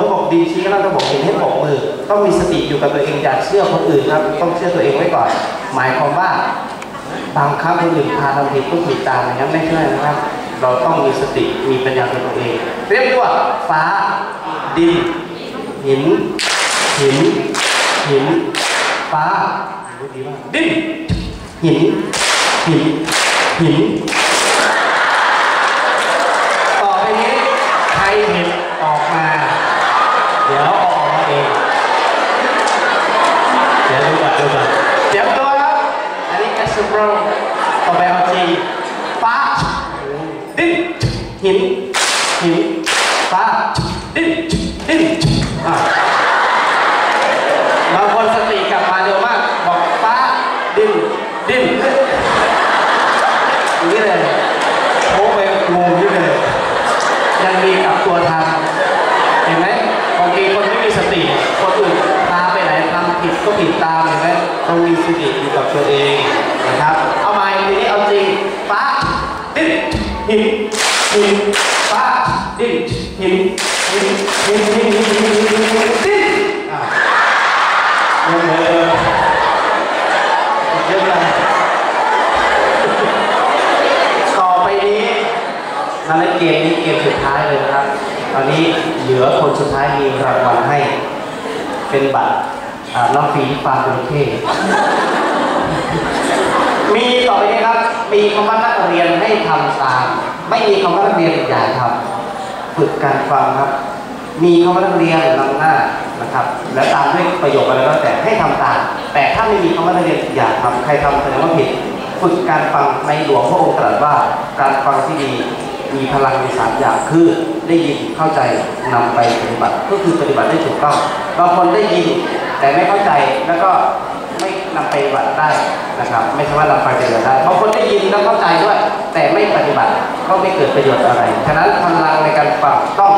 ชี้ข้างบนถ้าบอกดินชี้ข้างล่างถ้าบอกเห็นให้บอกมือ ต้องมีสติอยู่กับตัวเองอย่าเชื่อคนอื่นครับ ต้องเชื่อตัวเองไว้ก่อน หมายความว่าบางครั้งคนอื่นพาทำผิดก็ผิดตามอย่างนั้ไม่ใช่นะครับ เราต้องมีสติมีปัญญาเป็นตัวเอง เรียกว่าฟ้า ดิน หิน หิน หิน ฟ้า ดิน หิน หิน หิน ต่อไปนี้ใครเห็นออกมา เดี๋ยวเอาออกมาเอง เดี๋ยวดูก่อนดูก่อนเตรียมตัวครับ อันนี้แอสโปรต่อไปเอาจีฟ้าดินหินหินฟ้าดินดินอะบางคนสติกลับมาเร็วมาก บอกฟ้าดินดินอย่างนี้เลยโค้งไปงงอยู่เลยยังมีกลับตัวทันเห็นไหมบางทีคนไม่มีสติ คนอื่นพาไปไหนทำผิดก็ผิดตามเห็นไหมต้องมีสติอยู่กับตัวเอง หินหินฟ้าดิ้นหินหินหินหินหินหินหินหินหินดิ้นอะเออเออเยอะเลยต่อไปนี้นั่นเล่นเกมนี้เกมสุดท้ายเลยนะครับ ตอนนี้เหลือคนสุดท้ายมีรางวัลให้ เป็นบัตรอ่าน้องฟีฟาร์มเท มีต่อไปนี้ครับ มีคำว่านักเรียนให้ทำตาม ไม่มีคำว่านักเรียนอย่าทำฝึกการฟังครับ มีคำว่านักเรียนนำหน้านะครับ และตามด้วยประโยคอะไรก็แต่ให้ทำตาม แต่ถ้าไม่มีคำว่านักเรียนอย่าทำใครทำแสดงว่าผิด ฝึกการฟังในหลวงพระองค์ตรัสว่าการฟังที่ดีมีพลังในสามอย่างคือได้ยินเข้าใจนำไปปฏิบัติก็คือปฏิบัติได้ถูกต้องบางคนได้ยินแต่ไม่เข้าใจแล้วก็ นำไปปฏิบัติได้นะครับ ไม่ใช่ว่านำไปปฏิบัติได้บางคนได้ยินแล้วเข้าใจด้วย แต่ไม่ปฏิบัติก็ไม่เกิดประโยชน์อะไรฉะนั้นพลังในการฟังต้อง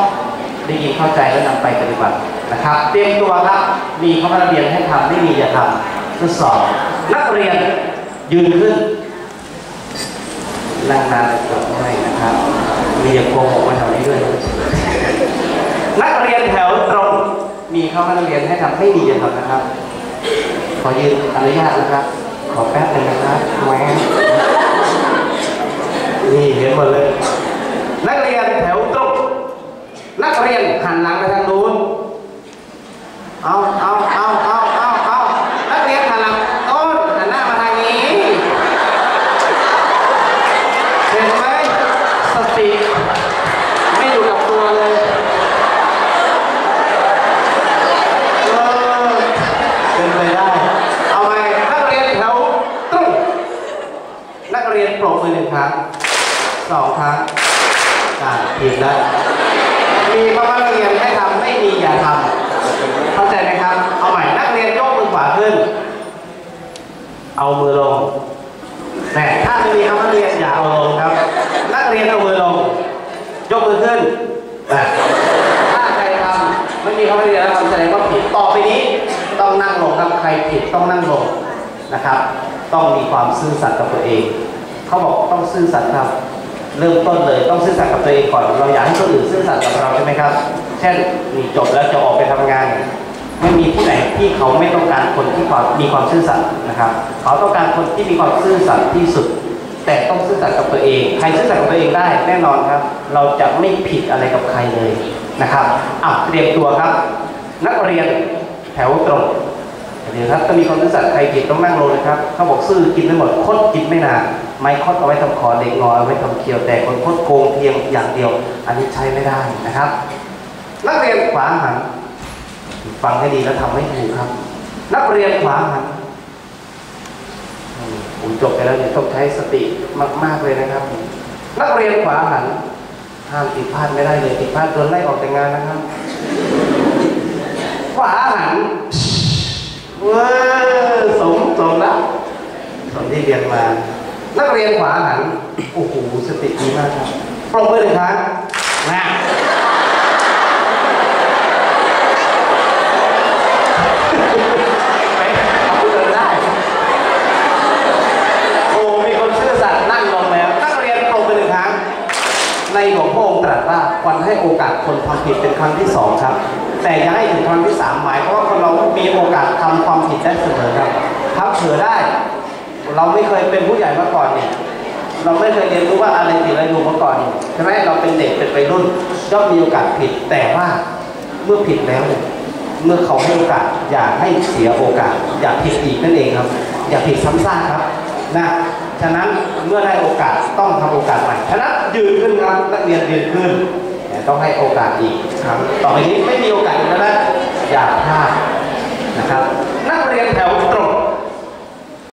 ได้ยินเข้าใจและนำไปปฏิบัตินะครับ เตรียมตัวครับมีคำว่านักเรียนให้ทำไม่มีอย่าทำทดสอบนักเรียนยืนขึ้นนั่งนานจะไม่นะครับมีอย่าโกหกมาแถวนี้ด้วยนักเรียนแถวตรงมีข้ามานักเรียนให้ทำไม่ดีอย่าทำนะครับ ขอยืนอนุญาตนะครับ ขอแป๊บหนึ่งนะครับแหวนี่เห็นหมดเลย นักเรียนแถวตรง นักเรียนหันหลังไปทางนู้น เอาเอาเอาเอาเอาเอานักเรียนหันหลังต้นหันหน้ามาทางนี้ เห็นไหมสติไม่อยู่กับตัวเลยเออเป็นไปได้ เอาไหมนักเรียนแถวตรงนักเรียน ปรบมือหนึ่งครั้งสองครั้งอ่าผิดแล้วมีคำว่านักเรียนให้ทำไม่มีอย่าทำเข้าใจไหมครับ เอาใหม่นักเรียนยกมือขวาขึ้น เอามือลงแต่ถ้ามีคำว่าเรียนอย่าเอาลงครับ นักเรียนเอามือลง ยกมือขึ้นแต่ถ้าใครทำไม่มีคำว่าเรียนแล้วทำแสดงว่าผิดต่อไปนี้ ต้องนั่งลงครับใครผิดต้องนั่งลงนะครับ ต้องมีความซื่อสัตย์กับตัวเอง เขาบอกต้องซื่อสัตย์ครับ เริ่มต้นเลยต้องซื่อสัตย์กับตัวเองก่อน เราอยากให้คนอื่นซื่อสัตย์กับเราใช่ไหมครับ เช่นนี่จบแล้วจะออกไปทำงาน ไม่มีที่ไหนที่เขาไม่ต้องการคนที่ความมีความซื่อสัตย์นะครับ เขาต้องการคนที่มีความซื่อสัตย์ที่สุด แต่ต้องซื่อสัตย์กับตัวเอง ใครซื่อสัตย์กับตัวเองได้แน่นอนครับ เราจะไม่ผิดอะไรกับใครเลยนะครับอะเตรียมตัวครับ นักเรียนแถวตรง เดี๋ยวครับถ้ามีความซื่อสัตย์ใครผิดต้องนั่งลงนะครับเขาบอกซื่อกินไม่หมดคดกินไม่นานไม้คดเอาไว้ทำคอเด็กงอเอาไว้ทำเคียวแต่คนคดโกงเพียงอย่างเดียว อันนี้ใช้ไม่ได้นะครับ นักเรียนขวาหันฟังให้ดีแล้วทำให้ถูกครับ นักเรียนขวาหันอืมผมจบไปแล้วเนี่ยต้องใช้สติมากๆเลยนะครับ นักเรียนขวาหันห้ามผิดพลาดไม่ได้เลยผิดพลาดโดนไล่ออกจากงานนะครับ ขวาหันเว้อส มสมแล้วสมที่เรียนมา นักเรียนขวาหันโอ้โหสติดีมากครับปรบมือหนึ่งครั้งนะไปเอาเดินได้โอ้มีคนซื่อสัตย์นั่งลงแล้วนักเรียนตรงไปหนึ่งครั้งในหลวงควรให้โอกาสคนทำผิดเป็นครั้งที่สองครับ แต่อย่าให้ถึงครั้งที่สามหมายเพราะว่าคนเรามีโอกาสทำความผิดได้เสมอครับื่อได้ เราไม่เคยเป็นผู้ใหญ่มาก่อนเนี่ยเราไม่เคยเรียนรู้ว่าอะไรผิดอะไรถูกมาก่อนเนี่ยใช่ไหมเราเป็นเด็กเป็นวัยรุ่นย่อมมีโอกาสผิดแต่ว่าเมื่อผิดแล้วเนี่ยเมื่อเขาให้โอกาสอย่าให้เสียโอกาส อย่าผิดอีกนั่นเองครับ อย่าผิดซ้ำซากครับนะฉะนั้นเมื่อได้โอกาสต้องทำโอกาสใหม่ฉะนั้นยืนขึ้นครับนักเรียนยืนขึ้นต้องให้โอกาสอีกครั้งต่อไปนี้ไม่มีโอกาสอีกแล้วนะอย่าพลาดนะครับ นักเรียนแถว